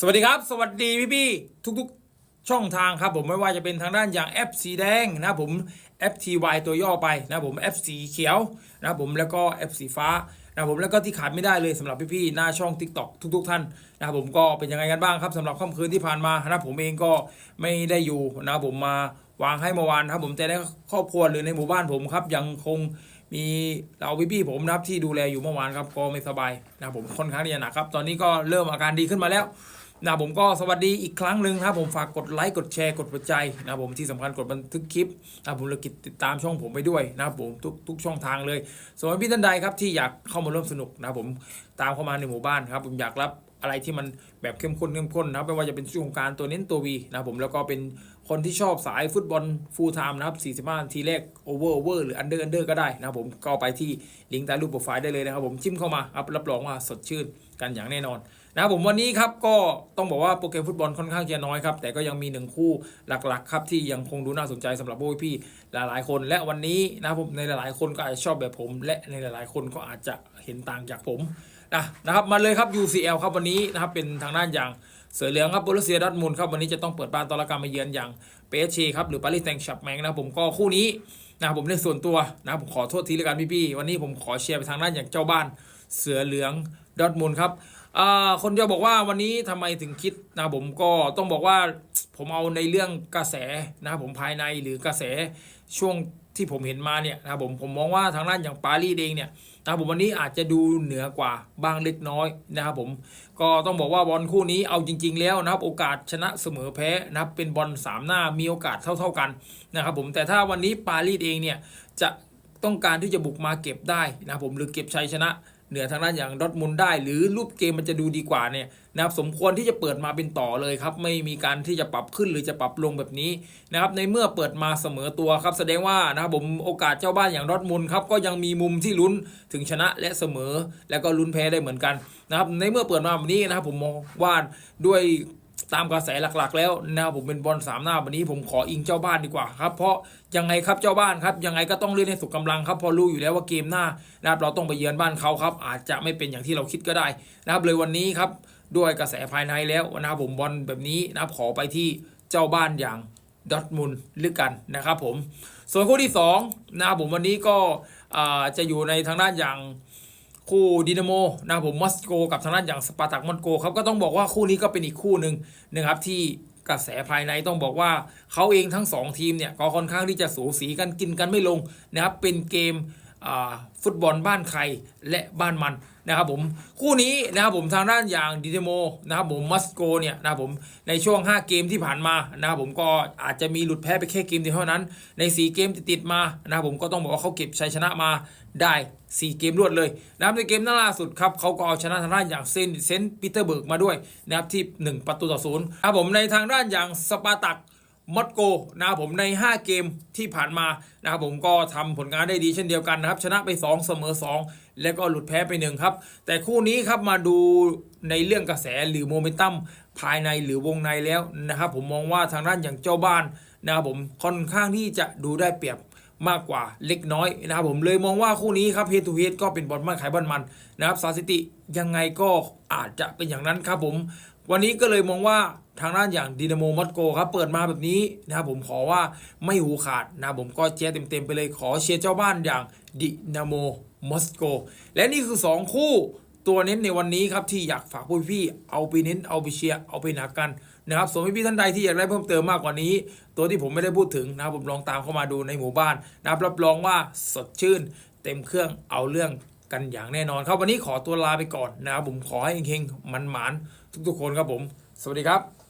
สวัสดีครับ สวัสดีพี่พี่ทุกๆช่องทางครับผมไม่ว่าจะเป็นทางด้านอย่างแอปสีแดงนะครับผม FTY ตัวย่อไปนะครับผม F สีเขียวนะผมแล้วก็ F สีฟ้านะผมแล้วก็ที่ขาดไม่ได้เลยสำหรับพี่ๆหน้าช่อง TikTok ทุก ๆ ท่านนะผมก็เป็นยังไงกันบ้างครับสำหรับค่ำคืนที่ผ่านมานะผมเองก็ไม่ได้อยู่นะผมมาวางให้เมื่อวานนะครับผมแต่ในครอบครัวหรือในหมู่บ้านผมครับยังคงมีเราพี่ๆผมนะครับที่ดูแลอยู่เมื่อวานครับก็ไม่สบายนะผมค่อนข้างที่จะหนักครับ ตอนนี้ก็เริ่มอาการดีขึ้นมาแล้ว นะผมก็สวัสดีอีกครั้งหนึ่งนะผมฝากกดไลค์กดแชร์กดหัวใจนะผมที่สำคัญกดบันทึกคลิปนะผมและกิจติดตามช่องผมไปด้วยนะครับผมทุกทุกช่องทางเลยส่วนพี่ท่านใดครับที่อยากเข้ามาร่วมสนุกนะผมตามเข้ามาในหมู่บ้านครับผมอยากรับ อะไรที่มันแบบเข้มข้นเข้มข้นนะครับไม่ว่าจะเป็นช่วงการตัวเน้นตัววีนะครับผมแล้วก็เป็นคนที่ชอบสายฟุตบอลฟูลไทม์นะครับ45นาทีแรกโอเวอร์โอเวอร์หรืออันเดอร์อันเดอร์ก็ได้นะครับผมก็ไปที่ลิงก์ใต้รูปโปรไฟล์ได้เลยนะครับผมจิ้มเข้ามาครับรับรองว่าสดชื่นกันอย่างแน่นอนนะครับผมวันนี้ครับก็ต้องบอกว่าโปรแกรมฟุตบอลค่อนข้างจะน้อยครับแต่ก็ยังมีหนึ่งคู่หลักๆครับที่ยังคงดูน่าสนใจสำหรับพวกพี่ๆหลายๆคน และวันนี้นะครับผมในหลายๆคนก็อาจจะชอบแบบผม และในหลายๆคนก็อาจจะเห็นต่างจากผม นะนะครับมาเลยครับ UCL ครับวันนี้นะครับเป็นทางด้านอย่างเสือเหลืองครับโบรุเซียดอทมุนด์ครับวันนี้จะต้องเปิดบ้านต้อนรับการมาเยือนอย่างเปเชครับหรือปารีสแซงต์แชร์แมงนะผมก็คู่นี้นะผมในส่วนตัวนะผมขอโทษทีล้วกันพี่ๆวันนี้ผมขอเชียร์ไปทางด้านอย่างเจ้าบ้านเสือเหลืองดอทมุนด์ครับอ่าคนจะบอกว่าวันนี้ทำไมถึงคิดนะผมก็ต้องบอกว่าผมเอาในเรื่องกระแสนะผมภายในหรือกระแสช่วง ที่ผมเห็นมาเนี่ยนะครับผมผมมองว่าทางด้านอย่างปารีสเองเนี่ยนะครับผมวันนี้อาจจะดูเหนือกว่าบางเล็กน้อยนะครับผมก็ต้องบอกว่าบอลคู่นี้เอาจริง ๆ แล้วนะครับโอกาสชนะเสมอแพ้นะครับเป็นบอลสามหน้ามีโอกาสเท่า ๆกันนะครับผมแต่ถ้าวันนี้ปารีสเองเนี่ยจะต้องการที่จะบุกมาเก็บได้นะครับผมหรือเก็บชัยชนะ เหนือทางด้านอย่างดอทมุนได้ หรือรูปเกมมันจะดูดีกว่าเนี่ยนะครับสมควรที่จะเปิดมาเป็นต่อเลยครับไม่มีการที่จะปรับขึ้นหรือจะปรับลงแบบนี้นะครับในเมื่อเปิดมาเสมอตัวครับแสดงว่านะครับผมโอกาสเจ้าบ้านอย่างดอทมุนครับก็ยังมีมุมที่ลุ้นถึงชนะและเสมอ แล้วก็ลุ้นแพ้ได้เหมือนกันนะครับในเมื่อเปิดมาแบบนี้นะครับผมมองว่าด้วย ตามกระแสหลักๆ แล้วนะครับผมเป็นบอลสามหน้าวันนี้ผมขออิงเจ้าบ้านดีกว่าครับเพราะยังไงครับเจ้าบ้านครับยังไงก็ต้องเล่นให้สุดกำลังครับพอรู้อยู่แล้วว่าเกมหน้านะครับเราต้องไปเยือนบ้านเขาครับอาจจะไม่เป็นอย่างที่เราคิดก็ได้นะครับเลยวันนี้ครับด้วยกระแสภายในแล้วนะครับผมบอลแบบนี้นะครับขอไปที่เจ้าบ้านอย่างดอทมุนด์ลึกกันนะครับผมส่วนคู่ที่สองนะครับผมวันนี้ก็จะอยู่ในทางด้านอย่าง คู่ดินาโมนะครับผมมอสโกกับทางด้านอย่างสปาร์ตักมอสโกครับก็ต้องบอกว่าคู่นี้ก็เป็นอีกคู่หนึ่งนะครับที่กระแสภายในต้องบอกว่าเขาเองทั้งสองทีมเนี่ยก็ค่อนข้างที่จะสูสีกันกินกันไม่ลงนะครับเป็นเกม ฟุตบอลบ้านใครและบ้านมันนะครับผมคู่นี้นะครับผมทางด้านอย่างดินาโมนะครับผมมอสโกเนี่ยนะครับผมในช่วง 5 เกมที่ผ่านมานะครับผมก็อาจจะมีหลุดแพ้ไปแค่เกมเดียวเท่านั้น ใน 4 เกมติดมานะครับผมก็ต้องบอกว่าเขาเก็บชัยชนะมาได้ 4 เกมรวดเลยนะครับในเกมล่าสุดครับเขาก็เอาชนะทางด้านอย่างเซนเซนต์ปีเตอร์เบิร์กมาด้วยนะครับที่ 1 ประตูต่อศูนย์ครับผมในทางด้านอย่างสปาตัก มอสโกนะครับผมใน 5 เกมที่ผ่านมานะครับผมก็ทำผลงานได้ดีเช่นเดียวกันนะครับ ชนะไป 2 เสมอ 2 แล้วก็หลุดแพ้ไป 1 ครับ แต่คู่นี้ครับมาดูในเรื่องกระแสหรือโมเมนตัมภายในหรือวงในแล้วนะครับผมมองว่าทางด้านอย่างเจ้าบ้านนะครับผมค่อนข้างที่จะดูได้เปรียบมากกว่าเล็กน้อยนะครับผมเลยมองว่าคู่นี้ครับเฮดทูเฮดก็เป็นบอลบ้านขายบอลมันนะครับสถิติยังไงก็อาจจะเป็นอย่างนั้นครับผม วันนี้ก็เลยมองว่าทางด้านอย่างดินาโมมอสโกครับเปิดมาแบบนี้นะครับผมขอว่าไม่หูขาดนะผมก็เชียร์เต็มๆไปเลยขอเชียร์เจ้าบ้านอย่างดินาโมมอสโกและนี่คือ 2 คู่ตัวเน้นในวันนี้ครับที่อยากฝากพวกพี่ๆเอาไปเน้นเอาไปเชียร์เอาไปหนักกันนะครับส่วนพี่ๆท่านใดที่อยากได้เพิ่มเติมมากกว่านี้ ตัวที่ผมไม่ได้พูดถึงนะครับผมลองตามเข้ามาดูในหมู่บ้านนะครับรับรองว่าสดชื่น เต็มเครื่องเอาเรื่อง กันอย่างแน่นอนครับวันนี้ขอตัวลาไปก่อนนะครับผมขอให้เฮงๆมันหมานทุกๆคนครับผม สวัสดีครับ